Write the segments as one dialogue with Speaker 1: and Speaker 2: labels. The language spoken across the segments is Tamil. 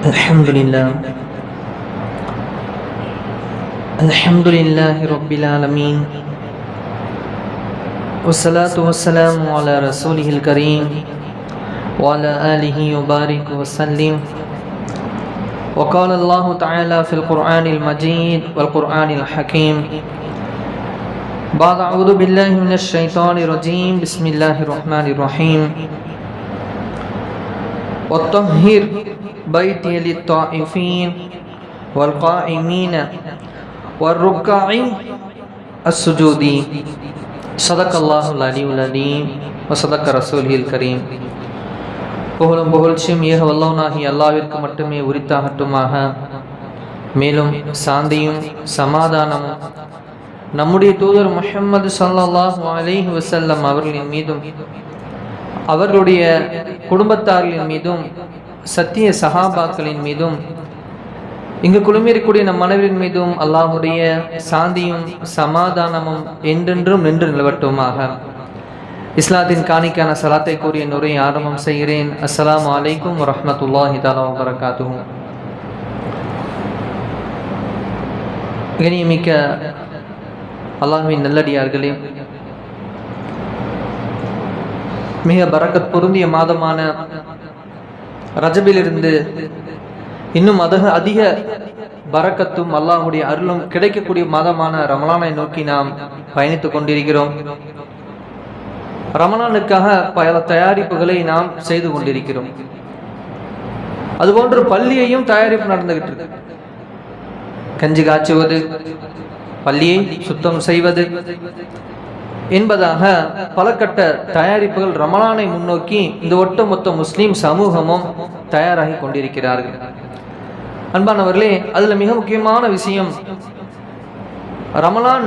Speaker 1: الحمد لله. الحمد لله رب العالمين. والصلاة والسلام على رسوله الكريم وعلى آله وبارك وسلم. وقال الله تعالى في القرآن المجيد والقرآن الحكيم. بعد أعوذ بالله من الشيطان الرجيم. بسم الله الرحمن الرحيم. وطهر بيتي للطائفين والقائمين والركع السجود صدق الله العلي العليم وصدق رسوله الكريم புகழும் புகழ்ச்சியும் ஏக வல்லவனாகி அல்லாவிற்கு மட்டுமே உரித்தாகட்டுமாக மேலும் சாந்தியும் சமாதானமும் நம்முடைய தூதர் முஹம்மது ஸல்லல்லாஹு அலைஹி வஸல்லம் அவர்களின் மீதும் அவர்களுடைய குடும்பத்தார்களின் மீதும் சத்திய சகாபாக்களின் மீதும் இங்கு குழுமியிருக்கக்கூடிய நம் மனைவின் மீதும் அல்லாஹுடைய சாந்தியும் சமாதானமும் என்றென்றும் நின்று நிலவட்டுமாக. இஸ்லாத்தின் காணிக்கான சலாத்தை கூறிய நுரை ஆரம்பம் செய்கிறேன். அஸ்லாம் வலைக்கும் வரமத்துல்லாஹி தாலா வபரகாத்துஹு. கணியமிக்க அல்லாஹுவின் நல்லடியார்களே மிக பரக்கத் பொருந்திய மாதமான ரஜபிலிருந்து இன்னும் அதிக அதிக பறக்கத்தும் அல்லாஹுடைய அருளும் கிடைக்கக்கூடிய மாதமான ரமலானை நோக்கி நாம் பயணித்துக் கொண்டிருக்கிறோம். ரமலானுக்காக பல தயாரிப்புகளை நாம் செய்து கொண்டிருக்கிறோம். அதுபோன்று பள்ளியையும் தயாரிப்பு நடந்துகிட்டு இருக்கு. கஞ்சி காய்ச்சுவது பள்ளியை சுத்தம் செய்வது என்பதாக பல கட்ட தயாரிப்புகள் ரமலானை முன்னோக்கி இந்த ஒட்டுமொத்த முஸ்லீம் சமூகமும் தயாராகி கொண்டிருக்கிறார்கள். அன்பானவர்களே அதுல மிக முக்கியமான விஷயம் ரமலான்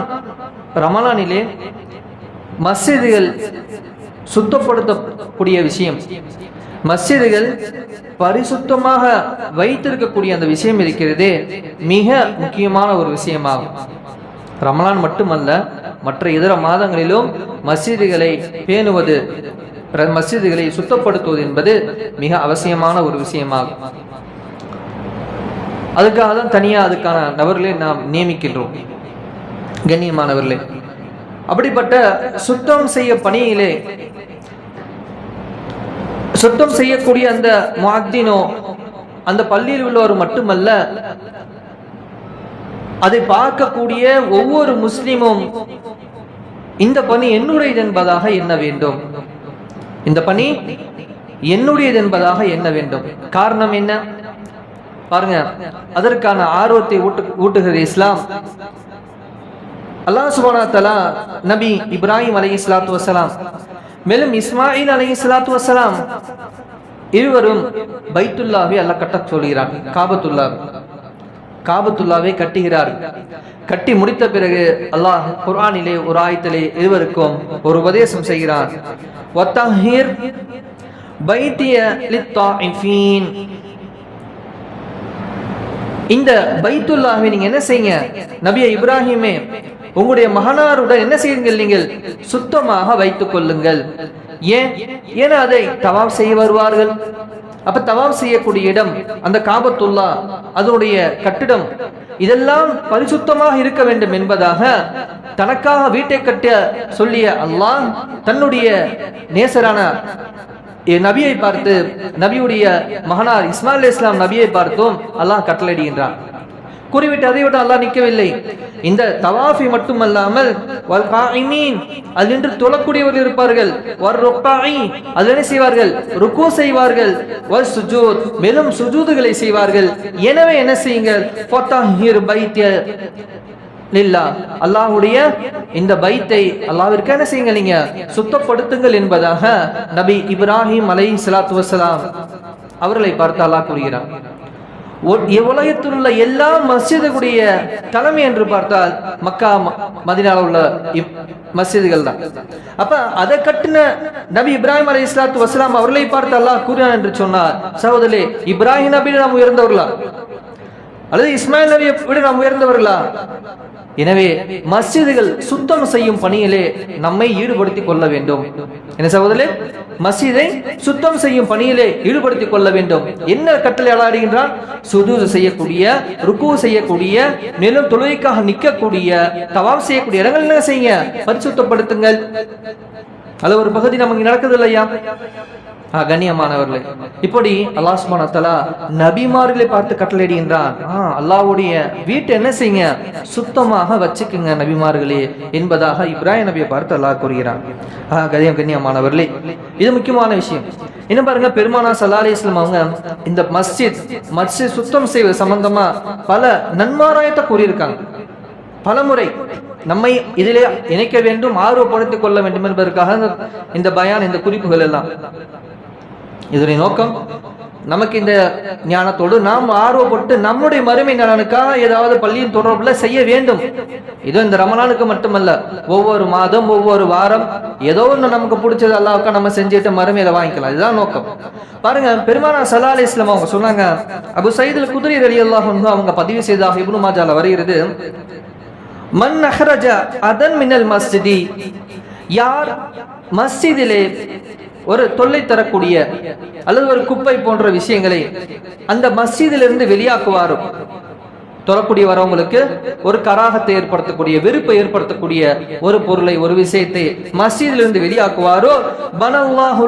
Speaker 1: ரமலானிலே மஸ்ஜிதுகள் சுத்தப்படுத்தக்கூடிய விஷயம். மஸ்ஜிதுகள் பரிசுத்தமாக வைத்திருக்கக்கூடிய அந்த விஷயம் இருக்கிறதே மிக முக்கியமான ஒரு விஷயமாகும். ரமலான் மட்டுமல்ல மற்ற இதர மாதங்களிலும் மசீதிகளை பேணுவது மசீதுகளை சுத்தப்படுத்துவது என்பது மிக அவசியமான ஒரு விஷயமாகும். அதுக்காக தான் தனியாக அதுக்கான நபர்களை நாம் நியமிக்கின்றோம். கண்ணியமானவர்களே அப்படிப்பட்ட சுத்தம் செய்ய பணியிலே சுத்தம் செய்யக்கூடிய அந்த முஅத்தினோ அந்த பள்ளியில் உள்ளவர் மட்டுமல்ல அதை பார்க்கக்கூடிய ஒவ்வொரு முஸ்லிமும் இந்த பணி என்னுடையது என்பதாக எண்ண வேண்டும். இந்த பணி என்னுடையது என்பதாக எண்ண வேண்டும். காரணம் என்ன? பாருங்க அதற்கான ஆர்வத்தை ஊட்டுகிறது இஸ்லாம். அல்லாஹ் சுபானா தலா நபி இப்ராஹிம் அலி இஸ்லாத்து வசலாம் மேலும் இஸ்மாயில் அலி இஸ்லாத்து வசலாம் இருவரும் பைத்துல்லாவை அல்ல கட்ட சொல்கிறார் காபத்துல்லா காபத்துல்லாவை கட்டுகிறார் கட்டி முடித்த பிறகு அல்லாஹ் குர்ஆனிலே ஒரு ஆயத்திலே இருவருக்கும் ஒரு உபதேசம் செய்கிறார். வத்தஹீர் பைத்திய இந்த பைத்துல்லாவை நீங்க என்ன செய்யுங்க? நபிய இப்ராஹிமே உங்களுடைய மகனாருடன் என்ன செய்யுங்கள் நீங்கள்? சுத்தமாக வைத்துக் கொள்ளுங்கள். ஏன்? ஏன்னா அதை தவாப் செய்ய வருவார்கள். அப்ப தவாப் செய்யக்கூடிய இடம் அந்த காபத்துல்லா அதனுடைய கட்டிடம் இதெல்லாம் பரிசுத்தமாக இருக்க வேண்டும் என்பதாக தனக்காக வீட்டை கட்ட சொல்லிய அல்லாஹ் தன்னுடைய நேசரான நபியை பார்த்து நபியுடைய மகனார் இஸ்மாயில் இஸ்லாம் நபியை பார்த்தும் அல்லாஹ் கட்டளையிடுகின்றான். கூறிவிட்டு அதை விட அல்லாஹ் நிற்கவில்லை. இந்த தவாஃபி மட்டுமல்லாமல் அது நின்று தொழக்கூடியவர்கள் இருப்பார்கள். அது என்ன செய்வார்கள்? ருக்கு செய்வார்கள். மேலும் சுஜூதுகளை செய்வார்கள். எனவே என்ன செய்யுங்கள்? லில்லா அல்லாஹ்வுடைய இந்த பைத்தை அல்லாவிற்கு என்ன செய்யுங்க நீங்க? சுத்தப்படுத்துங்கள் என்பதாக நபி இப்ராஹிம் அலை சலாத்து வசலாம் அவர்களை பார்த்து அல்லாஹ் கூறுகிறார் உலகத்தில் உள்ள எல்லா மசிதுடைய தலைமை என்று பார்த்தால் மக்கா மதினால உள்ள மஸ்ஜிதுகள் தான் அப்ப அதை கட்டின நபி இப்ராஹிம் அலி இஸ்லாத்து வசலாம் அவர்களை பார்த்து அல்லாஹ் கூறினார் என்று சொன்னார் சகோதரி இப்ராஹிம் நபி நாம் உயர்ந்தவர்களா? அல்லது இஸ்மாயில் நபியை விட நாம் உயர்ந்தவர்களா? எனவே மஸ்ஜிதுகள் சுத்தம் செய்யும் பணியிலே நம்மை ஈடுபடுத்திக் கொள்ள வேண்டும். என்ன சகோதரே மஸ்ஜிதை சுத்தம் செய்யும் பணியிலே ஈடுபடுத்திக் கொள்ள வேண்டும். என்ன கட்டளை அலாடுகின்றான் சுது செய்யக்கூடிய ருக்கு செய்யக்கூடிய மேலும் தொழுகைக்காக நிற்கக்கூடிய தவாம் செய்யக்கூடிய இடங்கள் என்ன செய்யுங்க? பரிசுத்தப்படுத்துங்கள். அது ஒரு பகுதி நமக்கு நடக்குது இல்லையா? கண்ணியமானவர்களே இப்படி அல்லாஹ் சுப்ஹானஹு நபிமார்களை பார்த்து கட்டளையிடுகின்றான் ஆ, அல்லாஹ்வுடைய வீட்டை என்ன செய்யுங்க? சுத்தமாக வச்சுக்குங்க நபிமார்களே என்பதாக இப்ராஹிம் நபியை பார்த்து அல்லாஹ் கூறுகிறான். ஆ, கண்ணியமானவர்களே இது முக்கியமான விஷயம். என்ன பாருங்க பெருமானா சல்லா அலிஸ்லாம் அவங்க இந்த மஸ்ஜித் மஸ்ஜித் சுத்தம் செய்வது சம்பந்தமா பல நன்மாராயத்தை கூறியிருக்காங்க. பலமுறை நம்மை இதிலே இணைக்க வேண்டும் ஆர்வப்படுத்திக் கொள்ள வேண்டும் என்பதற்காக இந்த- இந்த பயான் இந்த குறிப்புகள் எல்லாம். இதனுடைய நோக்கம் நமக்கு இந்த ஞானத்தோடு நாம் ஆர்வப்பட்டு நம்முடைய மறுமை நலனுக்காக ஏதாவது பள்ளியின் தொடர்புல செய்ய வேண்டும். இது இந்த ரமணானுக்கு மட்டுமல்ல ஒவ்வொரு மாதம் ஒவ்வொரு வாரம் ஏதோ ஒன்று நமக்கு பிடிச்சது அல்லாவுக்கா நம்ம செஞ்சுட்டு மறுமையில வாங்கிக்கலாம். இதுதான் நோக்கம். பாருங்க பெருமானா சலா அலி இஸ்லாம் அவங்க சொன்னாங்க அபு சைதுல் குதிரை ரலி அல்லாஹ் அவங்க பதிவு செய்ததாக இப்னு மாஜால வருகிறது மன் அஹ்ரஜ அதன் மின்னல் மஸ்ஜிதி. யார் மஸ்ஜிதிலே ஒரு தொல்லை தரக்கூடிய அல்லது ஒரு குப்பை போன்ற விஷயங்களை அந்த மஸ்ஜிதிலிருந்து வெளியாக்குவாரும். தொழக்கூடிய வரவங்களுக்கு ஒரு கராகத்தை ஏற்படுத்தக்கூடிய வெறுப்பை ஏற்படுத்தக்கூடிய ஒரு பொருளை ஒரு விஷயத்தை மசீதிலிருந்து வெளியாக்குவாரோ? பனல்லாஹு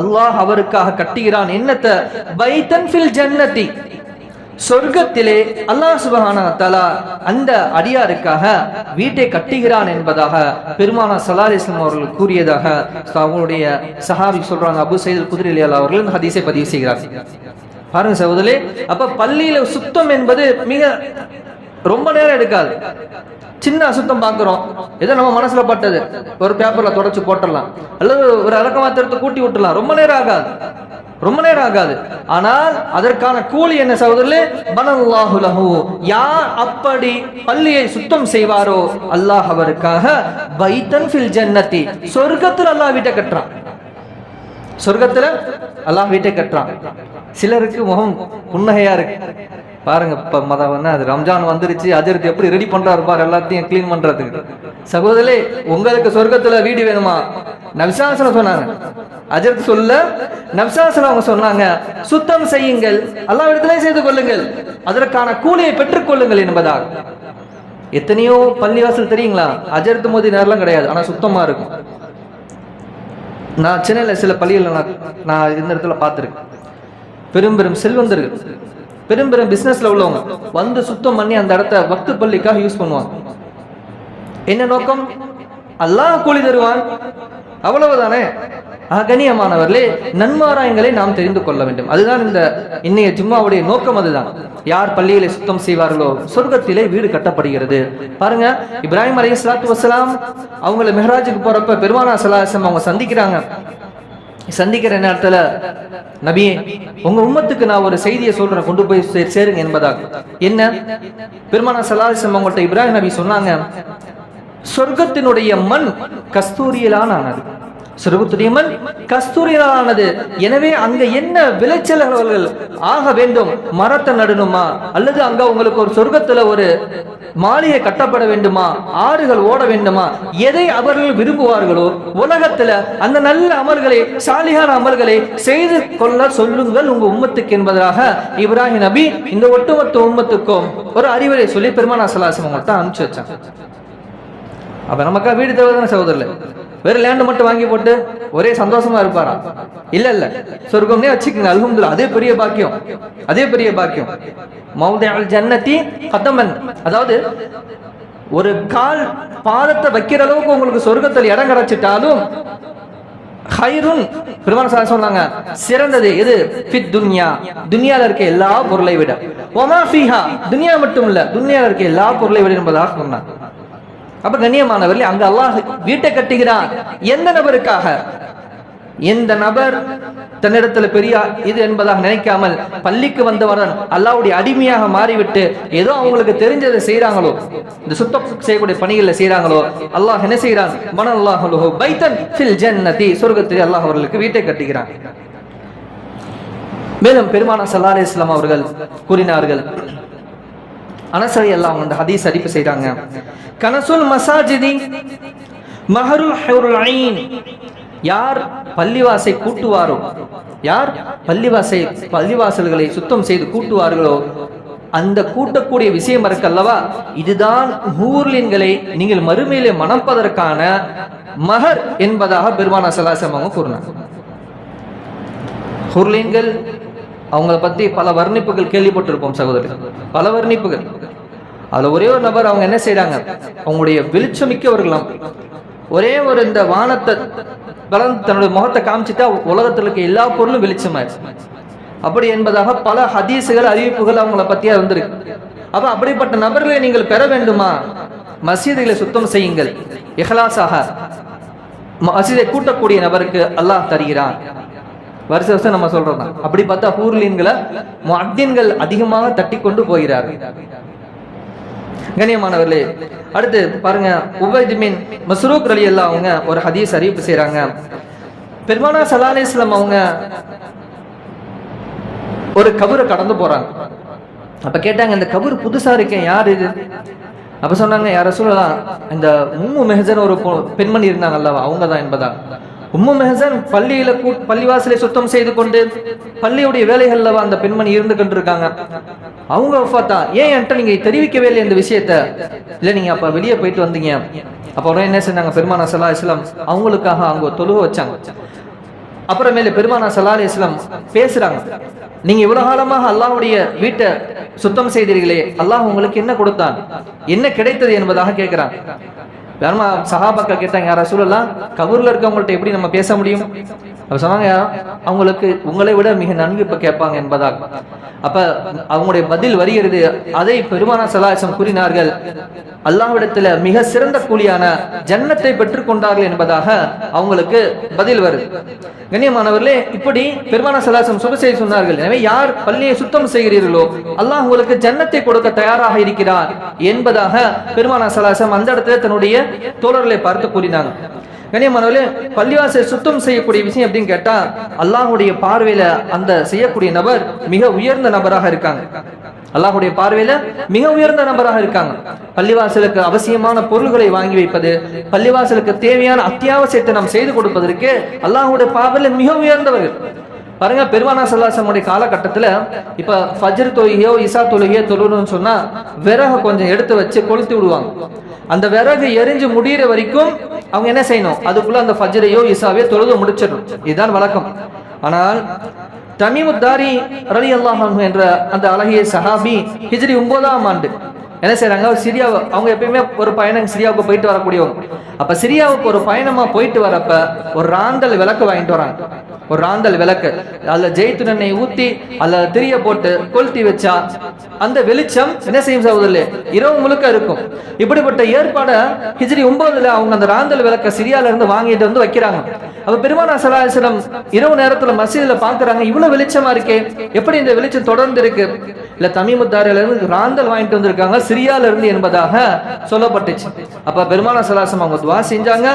Speaker 1: அல்லாஹ் அவருக்காக கட்டுகிறான். என்னத்தை பைத்தன் ஃபில் ஜன்னதி. சொர்க்கத்திலே அல்லாஹ் சுபஹான தலா அந்த அடியாருக்காக வீட்டை கட்டுகிறான் என்பதாக பெருமானா சலாரிஸ்லம் அவர்கள் கூறியதாக அவங்களுடைய சஹாபி சொல்றாங்க. அபு சைதுல் குதிரை அவர்கள் ஹதீஸை பதிவு செய்கிறார். பாருங்க சகோதரே அப்ப பள்ளியில சுத்தம் என்பது மிக ரொம்ப நேரம் எடுக்காது. சின்ன அசுத்தம் பாக்குறோம் ஏதோ நம்ம மனசுல பட்டது. ஒரு பேப்பர்ல தொடச்சு போட்டுடலாம். அல்லது ஒரு அலக்கமாத்திரத்தை கூட்டி விட்டுலாம் ரொம்ப நேரம் ஆகாது. ரொம்ப நேரம் ஆகாது. ஆனால் அதற்கான கூலி என்ன சகோதரர்களே? பனல்லாஹு லஹு. யார் அப்படி பள்ளியை சுத்தம் செய்வாரோ? அல்லாஹ் அவருக்காக பைத்தன் ஃபில் ஜன்னத்தி. சொர்க்கத்தில் அல்லாஹ் வீட்டை கட்டுறான். சொர்க்கத்துல அல்லாஹ் வீட்டை கட்டுறான். சிலருக்கு முகம் புன்னகையா இருக்கு. பாருங்க இப்போ மதம் வந்து அது ரம்ஜான் வந்துருச்சு அஜர்த்து எப்படி ரெடி பண்ணுறாரு பாரு எல்லாத்தையும் க்ளீன் பண்ணுறதுக்கு சகோதரே உங்களுக்கு சொர்க்கத்துல வீடு வேணுமா? நபிசாசனம் சொன்னாங்க. அஜரத் சொல்ல நபிசாசனம் அவங்க சொன்னாங்க சுத்தம் செய்யுங்கள் எல்லா இடத்துலையும் செய்து கொள்ளுங்கள் அதற்கான கூலியை பெற்றுக்கொள்ளுங்கள் என்பதாக. எத்தனையோ பள்ளிவாசல் தெரியுங்களா? அஜரத் மோதி நேரம்லாம் கிடையாது ஆனா சுத்தமா இருக்கும். நான் சென்னையில் சில பள்ளிகளில் நான் நான் இந்த இடத்துல பார்த்துருக்கேன். பெரும் பெரும் செல்வந்தர்கள். பெரும் பெரும் பிசினஸ்ல உள்ளவங்க வந்து சுத்தம் பண்ணி அந்த இடத்த வக்து பள்ளிக்காக யூஸ் பண்ணுவாங்க. என்ன நோக்கம்? அல்லாஹ் கூலி தருவான். அவ்வளவுதானே? அகணியமானவர்களே நன்மாராயங்களை நாம் தெரிந்து கொள்ள வேண்டும். அதுதான் இந்த இன்னைய ஜும்மாவுடைய நோக்கம் அதுதான். யார் பள்ளிகளை சுத்தம் செய்வார்களோ சொர்க்கத்திலே வீடு கட்டப்படுகிறது. பாருங்க இப்ராஹிம் அலி சலாத்து வசலாம் அவங்கள மெஹராஜுக்கு போறப்ப பெருமானா சலாசம் அவங்க சந்திக்கிறாங்க. சந்திக்கிற நேரத்துல நபியே உங்க உம்மத்துக்கு நான் ஒரு செய்தியை சொல்றேன். கொண்டு போய் சேருங்க என்பதாக. என்ன? பெருமான சலாசம் அவங்கள்ட்ட இப்ராஹிம் நபி சொன்னாங்க சொர்க்கத்தினுடைய மண் கஸ்தூரியலான ஆனது சொர்க்கத்துடைய மண் எனவே அங்க என்ன விளைச்சல்கள் ஆக வேண்டும்? மரத்தை நடணுமா? அல்லது அங்க உங்களுக்கு ஒரு சொர்க்கத்துல ஒரு மாளிகை கட்டப்பட வேண்டுமா? ஆறுகள் ஓட வேண்டுமா? எதை அவர்கள் விரும்புவார்களோ உலகத்துல அந்த நல்ல அமல்களை சாலிகான அமல்களை செய்து கொள்ள சொல்லுங்கள் உங்க உம்மத்துக்கு என்பதாக இப்ராஹிம் நபி இந்த ஒட்டுமொத்த உம்மத்துக்கும் ஒரு அறிவுரை சொல்லி பெருமானா சலாசம் அவங்கள்ட்ட அனுப்பிச்சு வச்சேன் அப்ப நமக்கா வீடு தேவைதானே சகோதரர் வேற லேண்ட் மட்டும் வாங்கி போட்டு ஒரே சந்தோஷமா இருப்பாரா? இல்ல இல்ல. சொர்க்கம்னே வச்சுக்கோங்க. அல்ஹம்துலில்லாஹ். அதே பெரிய பாக்கியம். அதே பெரிய பாக்கியம். மௌதியால் ஜன்னத்தி கதமன். அதாவது ஒரு கால் பாதத்தை வைக்கிற அளவுக்கு உங்களுக்கு சொர்க்கத்தில் இடம் கிடைச்சிட்டாலும் ஹைருன். பெருமாள் சார் சொன்னாங்க சிறந்தது எது? ஃபித் துன்யா. துன்யால இருக்க எல்லா பொருளை விட. ஒமா ஃபீஹா? துன்யா மட்டும் இல்ல துன்யால இருக்க எல்லா பொருளை விட என்பதாக சொன்னாங்க அப்ப கண்ணியமானவர்களே அங்க அல்லாஹ் வீட்டை கட்டுகிறான். எந்த நபருக்காக? எந்த நபர் தன்னிடத்துல பெரிய இது என்பதாக நினைக்காமல் பள்ளிக்கு வந்தவரன் அல்லாவுடைய அடிமையாக மாறிவிட்டு ஏதோ அவங்களுக்கு தெரிஞ்சதை செய்றாங்களோ இந்த சுத்தம் செய்யக்கூடிய பணிகளை செய்றாங்களோ அல்லாஹ் என்ன செய்யறான் மன அல்லாஹ் பைத்தன் ஃபில் ஜன்னதி சொர்க்கத்தில் அல்லாஹ் அவர்களுக்கு வீட்டை கட்டுகிறான். மேலும் பெருமானா சல்லா அலி இஸ்லாம் அவர்கள் கூறினார்கள் அனசரி எல்லாம் வந்து ஹதீஸ் அறிப்பு செய்றாங்க. கனசுல் மசாஜிதி மஹருல் ஹுருல் ஐன் யார் பள்ளிவாசை கூட்டுவாரோ யார் பள்ளிவாசை பள்ளிவாசல்களை சுத்தம் செய்து கூட்டுவார்களோ அந்த கூட்டக்கூடிய விஷயம் இருக்கு அல்லவா இதுதான் ஹூர்லின்களை நீங்கள் மறுமையிலே மணப்பதற்கான மகர் என்பதாக பெருமானா சலாசம் அவங்க கூறினார் ஹுர்லின்கள் அவங்கள பத்தி பல வர்ணிப்புகள் கேள்விப்பட்டிருப்போம் சகோதரர். பல வர்ணிப்புகள். அதுல ஒரே ஒரு நபர் அவங்க என்ன செய்யறாங்க அவங்களுடைய வெளிச்சமிக்கவர்களாம் ஒரே ஒரு இந்த வானத்தை வளர்ந்து தன்னுடைய முகத்தை காமிச்சிட்டா உலகத்தில் இருக்க எல்லா பொருளும் வெளிச்சமாயிருச்சு அப்படி என்பதாக பல ஹதீஸுகள் அறிவிப்புகள் அவங்கள பத்தியா வந்திருக்கு. அப்ப அப்படிப்பட்ட நபர்களை நீங்கள் பெற வேண்டுமா? மசீதுகளை சுத்தம் செய்யுங்கள். இஹலாசாக மசீதை கூட்டக்கூடிய நபருக்கு அல்லாஹ் தருகிறான். வருஷ வருஷம் நம்ம சொல்றோம் தான் அப்படி பார்த்தா ஹூர்லீன்களை முஅத்தின்கள் அதிகமாக தட்டி கொண்டு போகிறார்கள். கண்ணியமானவர்களே அடுத்து பாருங்க உபைத் பின் மஸ்ரூக் அலி அல்லா அவங்க ஒரு ஹதீஸ் அறிவிப்பு செய்றாங்க. பெருமானா சல்லா அலிஸ்லாம் அவங்க ஒரு கபரை கடந்து போறாங்க. அப்ப கேட்டாங்க இந்த கபர் புதுசா இருக்கேன் யார் இது? அப்ப சொன்னாங்க யார சொல்லலாம் இந்த உம்மு மெஹஜன் ஒரு பொ- பெண்மணி இருந்தாங்க அல்லவா அவங்க தான் என்பதா உம்மு மெஹசன் பள்ளியில கூ பள்ளிவாசலை சுத்தம் செய்து கொண்டு பள்ளியுடைய வேலைகள்ல அந்த பெண்மணி இருந்து கொண்டிருக்காங்க. அவங்க வஃபாத்தா ஏன் என்கிட்ட நீங்க தெரிவிக்கவே இல்லை இந்த விஷயத்த? இல்ல நீங்க அப்ப வெளியே போயிட்டு வந்தீங்க. அப்ப உடனே என்ன செஞ்சாங்க பெருமானா சலா இஸ்லாம் அவங்களுக்காக அவங்க தொழுக வச்சாங்க. அப்புறமேல பெருமானா சலா அலி இஸ்லாம் பேசுறாங்க. நீங்க இவ்வளவு காலமாக அல்லாஹுடைய வீட்டை சுத்தம் செய்தீர்களே அல்லாஹ் உங்களுக்கு என்ன கொடுத்தான்? என்ன கிடைத்தது என்பதாக கேட்கிறான் வேறமா சஹாபாக்கள் கேட்டாங்க யாரா சொல்லலாம் கபூர்ல இருக்கவங்கள்ட்ட எப்படி நம்ம பேச முடியும்? அப்ப சொன்னாங்க அவங்களுக்கு உங்களை விட மிக நன்கு இப்ப கேட்பாங்க என்பதாக அப்ப அவங்களுடைய பதில் வருகிறது அதை பெருமானா சலாசம் கூறினார்கள் அல்லாஹ்விடத்துல மிக சிறந்த கூலியான ஜன்னத்தை பெற்றுக் கொண்டார்கள் என்பதாக அவங்களுக்கு பதில் வருது. கண்ணியமானவர்களே இப்படி பெருமான சலாசம் சுப செய்தி சொன்னார்கள். எனவே யார் பள்ளியை சுத்தம் செய்கிறீர்களோ அல்லாஹ் உங்களுக்கு ஜன்னத்தை கொடுக்க தயாராக இருக்கிறார் என்பதாக பெருமான சலாசம் அந்த இடத்துல தன்னுடைய தோழர்களை பார்த்து கூறினாங்க. கனியமானவர்களே பள்ளிவாசை சுத்தம் செய்யக்கூடிய விஷயம் அப்படின்னு கேட்டா அல்லாஹ்வுடைய பார்வையில அந்த செய்யக்கூடிய நபர் மிக உயர்ந்த நபராக இருக்காங்க. அல்லாஹுடைய பார்வையில மிக உயர்ந்த நபராக இருக்காங்க. பள்ளிவாசலுக்கு அவசியமான பொருள்களை வாங்கி வைப்பது பள்ளிவாசலுக்கு தேவையான அத்தியாவசியத்தை நாம் செய்து கொடுப்பதற்கு அல்லாஹுடைய பார்வையில மிக உயர்ந்தவர்கள். பாருங்க பெருமானா சல்லாசமுடைய காலகட்டத்துல இப்ப ஃபஜ்ர் தொழுகையோ இசா தொழுகையோ தொழுணும்னு சொன்னா விறகு கொஞ்சம் எடுத்து வச்சு கொளுத்தி விடுவாங்க. அந்த விறகு எரிஞ்சு முடிகிற வரைக்கும் அவங்க என்ன செய்யணும்? அதுக்குள்ள அந்த ஃபஜ்ரையோ இசாவையோ தொழுது முடிச்சிடணும். இதுதான் வழக்கம். ஆனால் தமீமுத்தாரி ரலி அல்லாஹ் என்ற அந்த அழகிய சஹாபி ஹிஜ்ரி ஒன்பதாம் ஆண்டு என்ன செய்றாங்க? சிரியா அவங்க எப்பயுமே ஒரு பயணம் சிரியாவுக்கு போயிட்டு வரக்கூடியவங்க. அப்ப சிரியாவுக்கு ஒரு பயணமா போயிட்டு வரப்ப ஒரு ராந்தல் விளக்கு வாங்கிட்டு வராங்க. ஒரு ராந்தல் விளக்கு. அதுல ஜெயித்து எண்ணெய் ஊத்தி அதுல திரிய போட்டு கொளுத்தி வச்சா அந்த வெளிச்சம் என்ன செய்யும் சகோதரில் இரவு முழுக்க இருக்கும். இப்படிப்பட்ட ஏற்பாட ஹிஜ்ரி ஒன்பதுல அவங்க அந்த ராந்தல் விளக்க சிரியால இருந்து வாங்கிட்டு வந்து வைக்கிறாங்க. அப்ப பெருமானா சலாசனம் இரவு நேரத்துல மசீதுல பாக்குறாங்க இவ்வளவு வெளிச்சமா இருக்கே எப்படி இந்த வெளிச்சம் தொடர்ந்து இருக்கு? இல்ல தமிமுத்தாரில இருந்து ராந்தல் வாங்கிட்டு வந்திருக்காங்க சிரியால இருந்து என்பதாக சொல்லப்பட்டுச்சு. அப்ப பெருமான சலாசம் அவங்க துவா செஞ்சாங்க.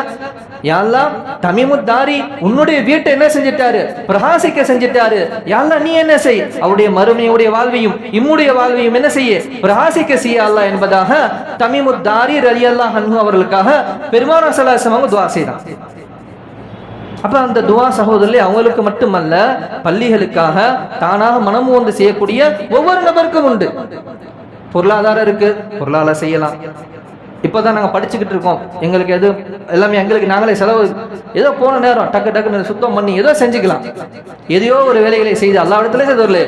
Speaker 1: யாழ்லா தமிமுத்தாரி உன்னுடைய வீட்டை என்ன செஞ்சிட்டாரு? பிரகாசிக்க செஞ்சிட்டாரு. யாழ்லா நீ என்ன செய்? அவருடைய மறுமையுடைய வாழ்வையும் இம்முடைய வாழ்வையும் என்ன செய்ய? பிரகாசிக்க செய்ய என்பதாக தமிமுத்தாரி ரலி அல்லாஹ் அவர்களுக்காக பெருமான சலாசம் அவங்க துவா செய்தாங்க அப்ப அந்த துவா சகோதரர்களே அவங்களுக்கு மட்டுமல்ல பள்ளிகளுக்காக தானாக மனம் செய்யக்கூடிய ஒவ்வொரு நபருக்கும் உண்டு. பொருளாதாரம் இருக்கு. பொருளாதாரம் செய்யலாம். இப்போதான் நாங்கள் படிச்சுக்கிட்டு இருக்கோம். எங்களுக்கு எது எல்லாமே எங்களுக்கு நாங்களே செலவு. ஏதோ போன நேரம் டக்கு டக்குன்னு சுத்தம் பண்ணி ஏதோ செஞ்சுக்கலாம். எதையோ ஒரு வேலைகளை செய்து எல்லா இடத்துல செய்தவர்களே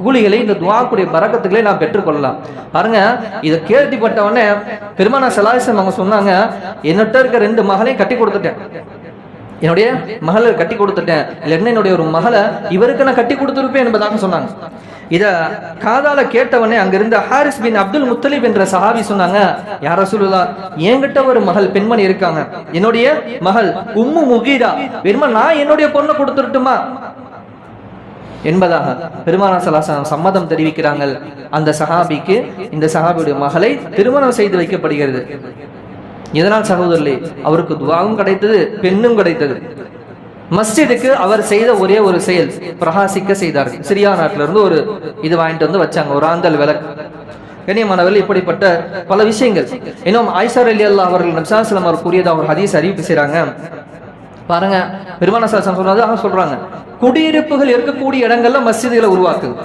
Speaker 1: கூலிகளை இந்த துவாக்குடைய பறக்கத்துக்களை நான் பெற்றுக்கொள்ளலாம். பாருங்க இதை கேள்விப்பட்ட உடனே பெருமானா சலாசம் அவங்க சொன்னாங்க என்னட்ட இருக்க ரெண்டு மகளையும் கட்டி கொடுத்துட்டேன். என்னுடைய மகளை கட்டி கொடுத்துட்டேன். இல்லைன்னா என்னுடைய ஒரு மகளை இவருக்கு நான் கட்டி கொடுத்துருப்பேன் என்பதாக சொன்னாங்க. இத காதால கேட்டவனே அங்கிருந்த ஹாரிஸ் பின் அப்துல் முத்தலிப் என்ற சஹாபி சொன்னாங்க யார சொல்லுதா என்கிட்ட ஒரு மகள் பெண்மணி இருக்காங்க. என்னுடைய மகள் உம்மு முகீரா வெறுமா நான் என்னுடைய பொண்ணை கொடுத்துருட்டுமா என்பதாக பெருமானா சலாசனம் சம்மதம் தெரிவிக்கிறாங்க அந்த சஹாபிக்கு இந்த சஹாபியுடைய மகளை திருமணம் செய்து வைக்கப்படுகிறது. இதனால் சகோதரர்களே அவருக்கு துவாவும் கிடைத்தது பெண்ணும் கிடைத்தது. மஸ்ஜிதுக்கு அவர் செய்த ஒரே ஒரு செயல் பிரகாசிக்க செய்தார் சிரியா நாட்டில இருந்து ஒரு இது வாங்கிட்டு வந்து வச்சாங்க ஒரு ஆந்தல் விளக்கு. கண்ணியமானவர்கள் இப்படிப்பட்ட பல விஷயங்கள். இன்னும் ஐசார் அலி அல்லா அவர்கள் நபிசாஸ்லம் அவர் கூறியதாக ஒரு ஹதீஸ் அறிவிப்பு செய்கிறாங்க பாருங்க பெருமான சாசனம் சொன்னது அவங்க சொல்றாங்க. குடியிருப்புகள் இருக்கக்கூடிய இடங்கள்ல மசிதிகளை உருவாக்குங்க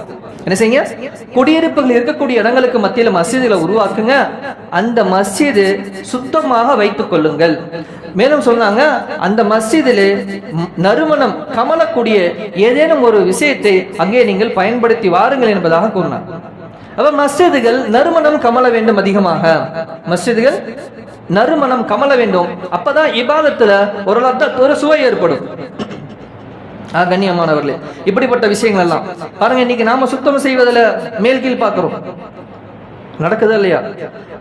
Speaker 1: என்ன செய்யுங்க? குடியிருப்புகள் இருக்கக்கூடிய இடங்களுக்கு மத்தியில மசீதிகளை உருவாக்குங்க. அந்த மஸ்ஜிது சுத்தமாக வைத்துக் கொள்ளுங்கள். மேலும் சொன்னாங்க அந்த மஸ்ஜிதிலே நறுமணம் கமலக்கூடிய ஏதேனும் ஒரு விஷயத்தை அங்கே நீங்கள் பயன்படுத்தி வாருங்கள் என்பதாக கூறினார். அப்ப மஸ்ஜிதுகள் நறுமணம் கமல வேண்டும் அதிகமாக. மஸ்ஜிதுகள் நறுமணம் கமல வேண்டும். அப்பதான் இபாதத்துல ஒரு ஒரு சுவை ஏற்படும். கண்ணியமானவர்களே இப்படிப்பட்ட விஷயங்கள் எல்லாம் பாருங்க இன்னைக்கு நாம சுத்தம் செய்வதில் மேல் கீழ் பார்க்கிறோம். நடக்குதா இல்லையா?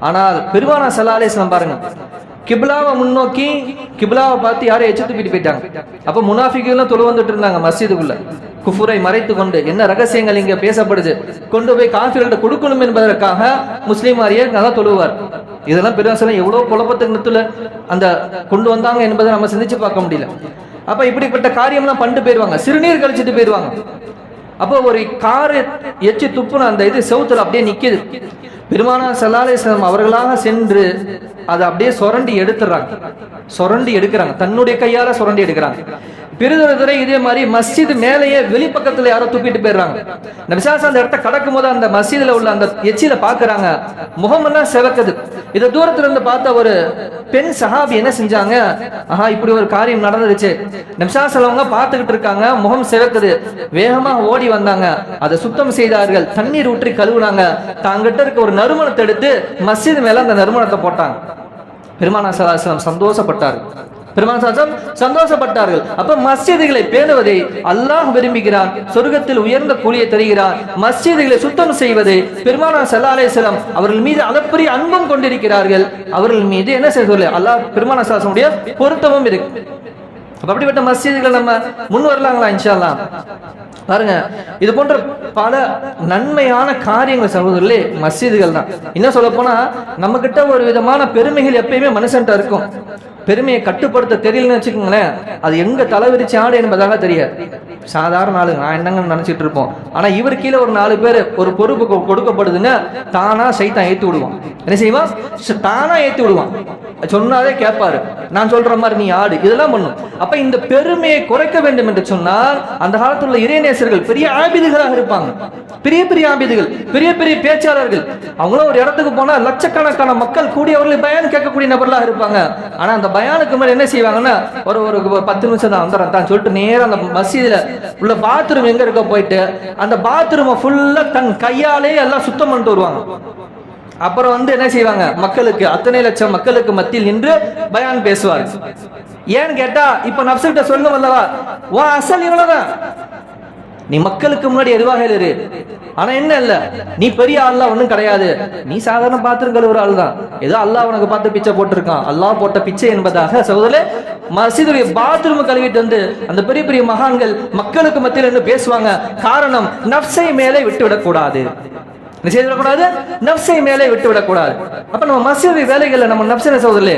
Speaker 1: ஆனால் பெருமானா சலாலேஸ்லாம் பாருங்க கிப்லாவை முன்னோக்கி கிப்லாவை பார்த்து யாரும் எச்சு தூக்கிட்டு போயிட்டாங்க. அப்ப முனாஃபிகெல்லாம் தொழு வந்துட்டு இருந்தாங்க மசீதுக்குள்ள குஃபுரை மறைத்து கொண்டு என்ன ரகசியங்கள் இங்க பேசப்படுது? கொண்டு போய் காஃபிர்கள்ட்ட கொடுக்கணும் என்பதற்காக முஸ்லீம் மாரியே நல்லா தொழுவார். இதெல்லாம் பெருமாசலம் எவ்வளவு குழப்பத்துக்கு நித்துல அந்த கொண்டு வந்தாங்க என்பதை நம்ம சிந்திச்சு பார்க்க முடியல. அப்ப இப்படிப்பட்ட காரியம்லாம் பண்ணிட்டு போயிருவாங்க. சிறுநீர் கழிச்சிட்டு போயிருவாங்க. அப்போ ஒரு கார் எச்சு துப்புன அந்த இது செவுத்துல அப்படியே நிக்குது. பெருமானா சல்லாலேஸ்வரம் அவர்களாக சென்று அதை அப்படியே சுரண்டி எடுத்துறாங்க. சுரண்டி எடுக்கிறாங்க. தன்னுடைய கையால சுரண்டி எடுக்கிறாங்க. பெரிதொரு தடவை இதே மாதிரி மஸ்ஜித் மேலேயே வெளிப்பக்கத்துல யாரோ துப்பிட்டு போயிடுறாங்க. நபிசாஸ் அந்த இடத்த கடக்கும் போது அந்த மஸ்ஜிதுல உள்ள அந்த எச்சில பாக்குறாங்க. முகமெல்லாம் செவக்குது. இத தூரத்துல இருந்து பார்த்த ஒரு பெண் சஹாபி என்ன செஞ்சாங்க? ஆஹா இப்படி ஒரு காரியம் நடந்துருச்சு. நபிசாஸ் அவங்க பார்த்துக்கிட்டு இருக்காங்க. முகம் செவக்குது. வேகமா ஓடி வந்தாங்க. அதை சுத்தம் செய்தார்கள். தண்ணீர் ஊற்றி கழுவுனாங்க. தாங்கிட்ட இருக்க ஒரு நறுமணத்தை எடுத்து மஸ்ஜித் மேல அந்த நறுமணத்தை போட்டாங்க. பெருமானா சலாசலம் சந்தோஷப்பட்டார் பெருமாசாசம் சந்தோஷப்பட்டார்கள். அப்ப மஸ்ஜிதுகளை பேணுவதை அல்லாஹ் விரும்புகிறான் சொர்க்கத்தில் உயர்ந்த கூலியை தருகிறான் மஸ்ஜிதுகளை சுத்தம் செய்வது பெருமானா சல்லா அலைஹிஸ்ஸலாம் அவர்கள் மீது அளப்பரிய அன்பும் கொண்டிருக்கிறார்கள். அவர்கள் மீது என்ன செய்வது அல்லாஹ் பெருமானா சாசனுடைய பொருத்தமும் இருக்கு. அப்படிப்பட்ட மஸ்ஜிதுகளை நம்ம முன் வரலாங்களா இன்ஷால்லாம் பாருங்க இது போன்ற பல நன்மையான காரியங்கள் சகோதரர்களே மசீதுகள் தான் என்ன சொல்ல போனா நம்ம கிட்ட ஒரு விதமான பெருமைகள் எப்பயுமே மனுஷன்ட்ட இருக்கும். பெருமையை கட்டுப்படுத்த தெரியலன்னு வச்சுக்கோங்களேன். அது எங்க தலைவிரிச்சு ஆடு என்பதாக தெரியாது சாதாரண ஆளு நான் என்னங்க நினைச்சிட்டு இருப்போம். ஆனா இவர் கீழே ஒரு நாலு பேர் ஒரு பொறுப்பு கொடுக்கப்படுதுன்னு தானா சைத்தான் ஏத்தி விடுவான். என்ன செய்வான்? தானா ஏத்தி விடுவான். சொன்னாலே கேட்பாரு. நான் சொல்ற மாதிரி நீ ஆடு இதெல்லாம் பண்ணும். அப்ப இந்த பெருமையை குறைக்க வேண்டும் என்று சொன்னால் அந்த காலத்துல உள்ள இறைநேசர்கள் பெரிய ஆபிதுகளாக இருப்பாங்க. பெரிய பெரிய ஆபிதுகள் பெரிய பெரிய பேச்சாளர்கள். அவங்களும் ஒரு இடத்துக்கு போனா லட்சக்கணக்கான மக்கள் கூடி பயன் கேட்கக்கூடிய நபர்களாக இருப்பாங்க. ஆனா அந்த பயானுக்கு மேல என்ன செய்வாங்கன்னா ஒரு ஒரு பத்து நிமிஷம் தான் வந்துடுறேன் தான் சொல்லிட்டு நேரா அந்த மசீதில் உள்ள பாத்ரூம் எங்க இருக்க போயிட்டு அந்த பாத்ரூமை ஃபுல்லா தன் கையாலே எல்லாம் சுத்தம் பண்ணிட்டு வருவாங்க. அப்புறம் வந்து என்ன செய்வாங்க? மக்களுக்கு அத்தனை லட்சம் மக்களுக்கு மத்தியில் நின்று பயான் பேசுவார் ஏன்னு கேட்டா இப்ப நப்சல்கிட்ட சொல்லும் அல்லவா உன் அசல் இவ்வளவுதான். நீ மக்களுக்கு முன்னாடி எதுவாக இரு. ஆனா என்ன இல்ல? நீ பெரிய ஆள்லாம் ஒண்ணும் கிடையாது. நீ சாதாரண பாத்திரம் கழுவுற ஆள் தான் ஏதோ அல்லாஹ் உனக்கு பார்த்து பிச்சை போட்டிருக்கான். அல்லாஹ் போட்ட பிச்சை என்பதாக சகோதரே மசீதுடைய பாத்ரூம் கழுவிட்டு வந்து அந்த பெரிய பெரிய மகான்கள் மக்களுக்கு மத்தியில் இருந்து பேசுவாங்க. காரணம் நப்சை மேலே விட்டு விடக்கூடாது என்ன செய்துவிடக்கூடாது நப்சை மேலே விட்டு விடக்கூடாது அப்ப நம்ம மசீது வேலைகள்ல நம்ம நப்சை சகோதரே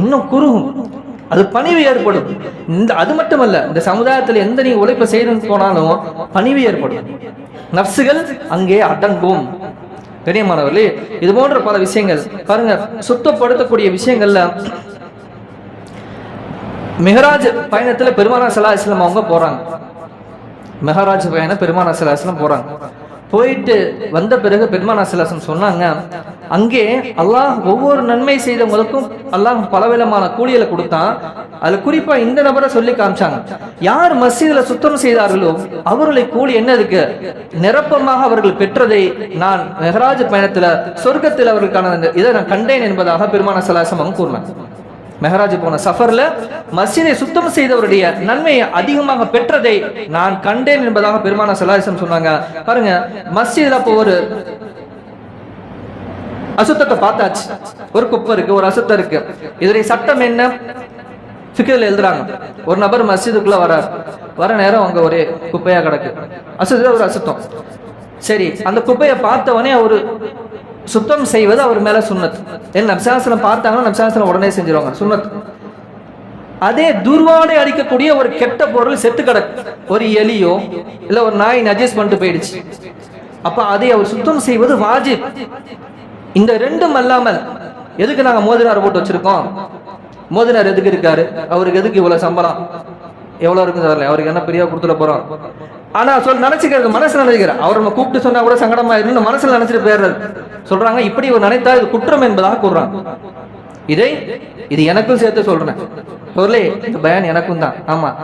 Speaker 1: இன்னும் குறுகும். அது பணிவு ஏற்படும். இந்த அது மட்டுமல்ல இந்த சமுதாயத்தில் எந்த நீ உழைப்பு செய்யணும்னு போனாலும் பணிவு ஏற்படும். நப்சுகள் அங்கே அடங்கும். பெரியமானவர்களே இது போன்ற பல விஷயங்கள் பாருங்க சுத்தப்படுத்தக்கூடிய விஷயங்கள்ல மெஹராஜ் பயணத்துல பெருமானா சலா இஸ்லாம் அவங்க போறாங்க. மெஹராஜ் பயணம் பெருமானா சலா இஸ்லாம் போறாங்க. போயிட்டு வந்த பிறகு பெருமானா சிலாசன் சொன்னாங்க அங்கே அல்லாஹ் ஒவ்வொரு நன்மை செய்தவங்களுக்கும் அல்லாஹ் பலவிதமான கூலிகளை கொடுத்தான். அதுல குறிப்பா இந்த நபரை சொல்லி காமிச்சாங்க. யார் மசீதுல சுத்தம் செய்தார்களோ அவர்களை கூலி என்ன இருக்கு? நிரப்பமாக அவர்கள் பெற்றதை நான் மெஹராஜ் பயணத்துல சொர்க்கத்தில் அவர்களுக்கான இதை நான் கண்டேன் என்பதாக பெருமான சலாசம் அவங்க கூறினாங்க மெஹராஜ் போன சஃபர்ல மஸ்ஜிதை சுத்தம் செய்தவருடைய நன்மையை அதிகமாக பெற்றதை நான் கண்டேன் என்பதாக பெருமான சலாசம் சொன்னாங்க. பாருங்க மஸ்ஜித்ல அப்போ ஒரு அசுத்தத்தை பார்த்தாச்சு. ஒரு குப்பை இருக்கு ஒரு அசுத்தம் இருக்கு. இதனுடைய சட்டம் என்ன? ஃபிக்ரில் எழுதுறாங்க. ஒரு நபர் மஸ்ஜிதுக்குள்ள வர வர நேரம் அங்க ஒரே குப்பையா கிடக்கு. அசுத்தம் ஒரு அசுத்தம். சரி அந்த குப்பையை பார்த்தவனே அவரு சுத்தம் செய்வது அவர் மேல சுன்னத். ஏன்னா நப்சாசனம் பார்த்தாங்கன்னா நப்சாசனம் உடனே செஞ்சிருவாங்க. சுண்ணத் அதே துர்வாடை அடிக்கக்கூடிய ஒரு கெட்ட பொருள் செத்து கிடக்கு ஒரு எலியோ இல்ல ஒரு நாய் நஜஸ் பண்ணிட்டு போயிடுச்சு. அப்ப அதை அவர் சுத்தம் செய்வது வாஜிப். இந்த ரெண்டும் அல்லாமல் எதுக்கு நாங்க மோதினார் போட்டு வச்சிருக்கோம்? மோதினார் எதுக்கு இருக்காரு? அவருக்கு எதுக்கு இவ்வளவு சம்பளம்? எவ்வளவு இருக்கு சார் அவருக்கு என்ன பெரிய கொடுத்துட போறோம்? ஆனால் சொல் நினச்சிக்கிறது மனசில் நினைக்கிறேன் அவர் நம்ம கூப்பிட்டு சொன்னா கூட சங்கடமா இருந்து மனசுல நினைச்சிட்டு போயிடுறது. சொல்றாங்க இப்படி ஒரு நினைத்தா இது குற்றம் என்பதாக கூறுறாங்க. இதை இது எனக்கும் சேர்த்து சொல்கிறேன் பொருளே இந்த பயன் எனக்கும் தான். ஆமா.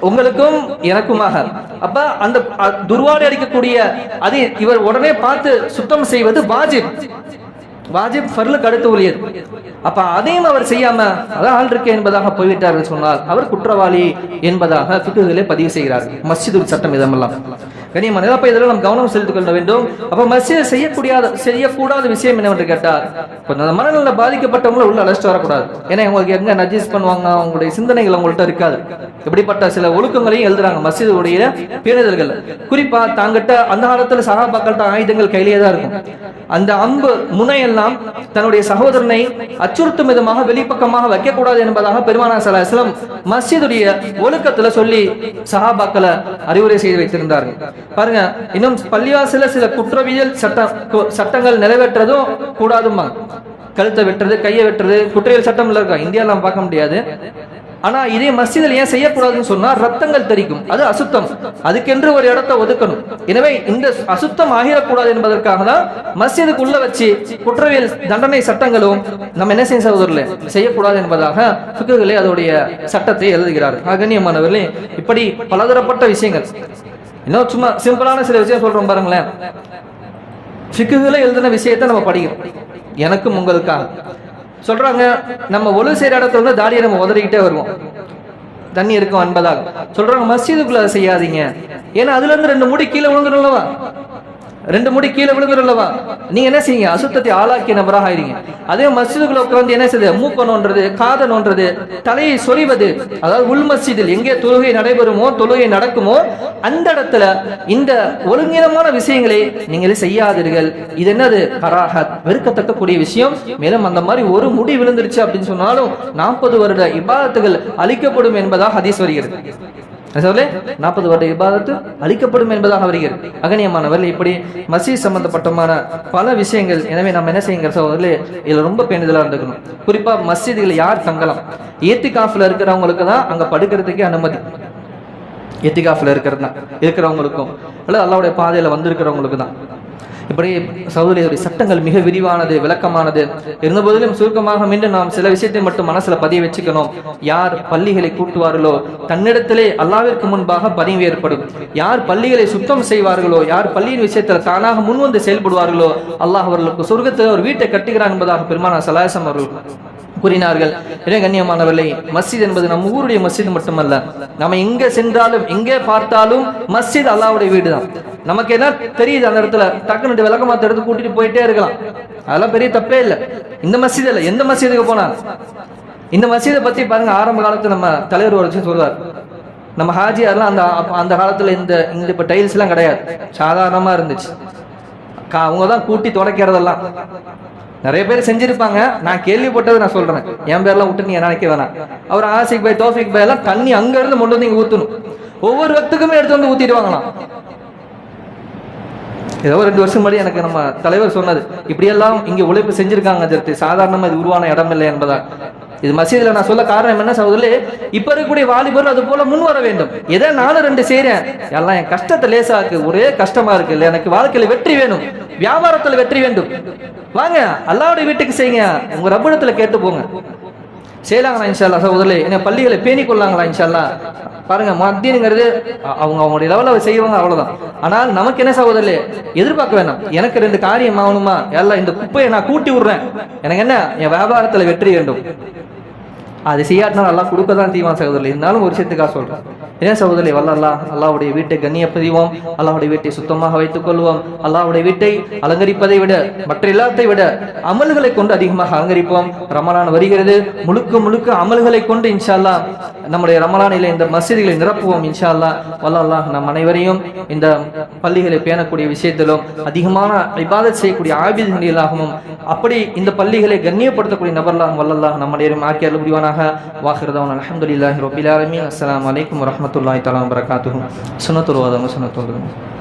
Speaker 1: உங்களுக்கும் எனக்குமாக. அப்ப அந்த அ- துர்வாடை அடிக்கக்கூடிய அது இவர் உடனே பார்த்து சுத்தம் செய்வது வாஜிப். வாஜிப் ஃபர்லுக்கு அடுத்து உரியது அப்ப அதையும் அவர் செய்யாம அதான் ஆள் இருக்கே என்பதாக போய்விட்டார் என்று சொன்னால் அவர் குற்றவாளி என்பதாக ஃபிக்குகளே பதிவு செய்கிறார் மஸ்ஜிது சட்டம் இதெல்லாம். கனியமான அப்ப இதெல்லாம் நாம் கவனம் செலுத்திக் கொள்ள வேண்டும். அப்ப மஸ்ஜித் செய்யக்கூடிய செய்யக்கூடாத விஷயம் என்னவென்று கேட்டால் கொஞ்சம் மனநல பாதிக்கப்பட்டவங்களை உள்ள அழைச்சிட்டு வரக்கூடாது. ஏன்னா உங்களுக்கு எங்க நஜீஸ் பண்ணுவாங்க அவங்களுடைய சிந்தனைகள் அவங்கள்ட்ட இருக்காது. இப்படிப்பட்ட சில ஒழுக்கங்களையும் எழுதுறாங்க மஸ்ஜிதுடைய பேரிதழ்கள் குறிப்பா தாங்கிட்ட அந்த காலத்துல சகாபாக்கள்கிட்ட ஆயுதங்கள் கையிலேயே தான் இருக்கும். அந்த அம்பு முனையெல்லாம் தன்னுடைய சகோதரனை அச்சுறுத்தும் விதமாக வெளிப்பக்கமாக வைக்கக்கூடாது என்பதாக பெருமானா சலா இஸ்லாம் ஒழுக்கத்துல சொல்லி சஹாபாக்களை அறிவுரை செய்து வைத்திருந்தார்கள். பாருங்க இன்னும் பள்ளிவாசல சில குற்றவியல் சட்டம் சட்டங்கள் நிறைவேற்றதும் கூடாதுமா கழுத்தை வெட்டுறது கையை வெட்டுறது குற்றவியல் சட்டம் இருக்கா? இந்தியாவில் நம்ம பார்க்க முடியாது. ஆனா இதே மஸ்ஜிதில் ஏன் செய்யக்கூடாதுன்னு சொன்னா ரத்தங்கள் தெரிக்கும் அது அசுத்தம். அதுக்கென்று ஒரு இடத்தை ஒதுக்கணும். எனவே இந்த அசுத்தம் ஆகிடக்கூடாது என்பதற்காக தான் மசிதுக்கு உள்ள வச்சு குற்றவியல் தண்டனை சட்டங்களும் நம்ம என்ன செய்ய சகோதரில் செய்யக்கூடாது என்பதாக சுக்குகளே அதோடைய சட்டத்தை எழுதுகிறார் அகணியமானவர்களே இப்படி பலதரப்பட்ட விஷயங்கள். இன்னும் சும்மா சிம்பிளான சில விஷயம் சொல்றோம் பாருங்களேன். ஃபிக்குகளை எழுதின விஷயத்தை நம்ம படிக்கிறோம். எனக்கும் உங்களுக்காக. சொல்றாங்க நம்ம ஒழு செய்யற இடத்துல இருந்து தாடியை நம்ம உதறிக்கிட்டே வருவோம். தண்ணி இருக்கும் அன்பதாக. சொல்றாங்க மஸ்ஜிதுக்குள்ள செய்யாதீங்க. ஏன்னா அதுல இருந்து ரெண்டு மூடி கீழே அல்லவா ரெண்டு முடி கீழே விழுந்துடலவா நீங்க என்ன செய்யுங்க? அசுத்தத்தை ஆளாக்கிய நபராக ஆயிருங்க அதே மஸ்ஜிதுக்குள்ள உட்காந்து என்ன செய்யுது மூக்க நோன்றது காதை நோன்றது தலையை சொறிவது அதாவது உள் மசிதில் எங்கே தொழுகை நடைபெறுமோ தொழுகை நடக்குமோ அந்த இடத்துல இந்த ஒருங்கினமான விஷயங்களை நீங்களே செய்யாதீர்கள். இது என்னது? கராஹத். வெறுக்கத்தக்க கூடிய விஷயம். மேலும் அந்த மாதிரி ஒரு முடி விழுந்துருச்சு அப்படின்னு சொன்னாலும் நாற்பது வருட இபாதத்துகள் அளிக்கப்படும் என்பதாக ஹதீஸ் வருகிறது. நாற்பது வருட இபாதத்து அளிக்கப்படும் என்பதாக வருகிறது. அகணியமானவர்கள் இப்படி மசீத் சம்பந்தப்பட்டமான பல விஷயங்கள் எனவே நம்ம என்ன செய்யுங்க சகோதரர்களே இதுல ரொம்ப பேணுதலா இருந்துக்கணும். குறிப்பா மஸ்ஜிதுல யார் தங்கலாம்? ஏத்திகாஃப்ல இருக்கிறவங்களுக்கு தான் அங்க படுக்கிறதுக்கே அனுமதி. எத்திகாஃபில் இருக்கிறது தான் இருக்கிறவங்களுக்கும் அல்லது அல்லாவுடைய பாதையில் வந்திருக்கிறவங்களுக்கு தான். இப்படி சகோதரியுடைய சட்டங்கள் மிக விரிவானது விளக்கமானது. இருந்தபோதிலும் சுருக்கமாக மீண்டும் நாம் சில விஷயத்தை மட்டும் மனசுல பதிய வச்சுக்கணும். யார் பள்ளிகளை கூட்டுவார்களோ தன்னிடத்திலே அல்லாவிற்கு முன்பாக பதிவு ஏற்படும். யார் பள்ளிகளை சுத்தம் செய்வார்களோ யார் பள்ளியின் விஷயத்துல தானாக முன்வந்து செயல்படுவார்களோ அல்லாஹ் அவர்களுக்கு சொர்க்கத்தில் ஒரு வீட்டை கட்டுகிறார் என்பதாக பெருமானா சலாசம் அவர்கள் கூறினார்கள். எனவே கண்ணியமானவர்களே மஸ்ஜித் என்பது நம்ம ஊருடைய மஸ்ஜித் மட்டுமல்ல. நம்ம எங்க சென்றாலும் எங்கே பார்த்தாலும் மஸ்ஜித் அல்லாவுடைய வீடு தான் நமக்கு என்ன தெரியுது அந்த இடத்துல? டக்குனு விளக்கமாத்த எடுத்து கூட்டிட்டு போயிட்டே இருக்கலாம். அதெல்லாம் பெரிய தப்பே இல்லை. இந்த மஸ்ஜித் இல்லை. எந்த மஸ்ஜிதுக்கு போனா? இந்த மசீதை பத்தி பாருங்க ஆரம்ப காலத்துல நம்ம தலைவர் ஒரு விஷயம் சொல்றாரு நம்ம ஹாஜியார்லாம் அந்த அந்த காலத்துல இந்த இந்த இப்ப டைல்ஸ் எல்லாம் கிடையாது. சாதாரணமா இருந்துச்சு. அவங்கதான் அவங்க தான் கூட்டி துடைக்கிறதெல்லாம். நிறைய பேர் செஞ்சிருப்பாங்க. நான் கேள்விப்பட்டது நான் சொல்றேன். என் பேர்லாம் விட்டு நீங்க நினைக்க வேணாம். அவர் ஆசிக் பை தோஃபிக் பை எல்லாம் தண்ணி அங்க இருந்து கொண்டு வந்து இங்க ஊத்தணும். ஒவ்வொரு வக்துக்குமே எடுத்து வந்து ஊத்திடுவாங்களாம். ஏதோ ஒரு ரெண்டு வருஷம் முன்னாடி எனக்கு நம்ம தலைவர் சொன்னது இப்படியெல்லாம் இங்க உழைப்பு செஞ்சிருக்காங்க ஜெர்த்து சாதாரணமா இது உருவான இடம் இல்லை என்பதா இது மசீதில் நான் சொல்ல காரணம் என்ன சகோதரே இப்ப இருக்கக்கூடிய வாலிபர் அது போல முன் வர வேண்டும். எதை நானும் ரெண்டு செய்கிறேன் எல்லாம் என் கஷ்டத்தை லேசா இருக்கு. ஒரே கஷ்டமா இருக்கு. எனக்கு வாழ்க்கையில வெற்றி வேணும். வியாபாரத்துல வெற்றி வேண்டும். வாங்க அல்லாவுடைய வீட்டுக்கு செய்யுங்க. உங்க ரப்பிடத்துல கேட்டு போங்க. செய்யலாங்களா இன்ஷால்லா சகோதரே என்ன பள்ளிகளை பேணி கொள்ளாங்களா இன்ஷால்லா பாருங்க மத்தியனுங்கிறது அவங்க அவங்களுடைய லெவலில் செய்வாங்க அவ்வளவுதான். ஆனால் நமக்கு என்ன சகோதரே எதிர்பார்க்க வேண்டாம். எனக்கு ரெண்டு காரியம் ஆகணுமா? எல்லாம் இந்த குப்பையை நான் கூட்டி விடுறேன். எனக்கு என்ன? என் வியாபாரத்துல வெற்றி வேண்டும். அது செய்யாட்டினா நல்லா கொடுக்க தான் தீவான் சகோதரி இருந்தாலும் ஒரு விஷயத்துக்காக சொல்றேன். ஏன் சகோதரி வல்லல்லா அல்லாவுடைய வீட்டை கண்ணியப்பதிவோம் அல்லாவுடைய வீட்டை சுத்தமாக வைத்துக் கொள்வோம். அல்லாவுடைய வீட்டை அலங்கரிப்பதை விட மற்ற எல்லாத்தை விட அமல்களை கொண்டு அதிகமாக அலங்கரிப்போம். ரமலான் வருகிறது. முழுக்க முழுக்க அமல்களை கொண்டு இன்ஷால்லா நம்முடைய ரமலானில இந்த மசீதிகளை நிரப்புவோம் இன்ஷா அல்லாஹ் வல்லல்லா நம் அனைவரையும் இந்த பள்ளிகளை பேணக்கூடிய விஷயத்திலும் அதிகமான இபாதத் செய்யக்கூடிய ஆபிதிகளாகவும் அப்படி இந்த பள்ளிகளை கண்ணியப்படுத்தக்கூடிய நபர்லாம் முடிவான منها وآخر دعوانا الحمد لله رب العالمين. السلام عليكم ورحمة الله تعالى وبركاته. سنة الوضع وسنة الوضع.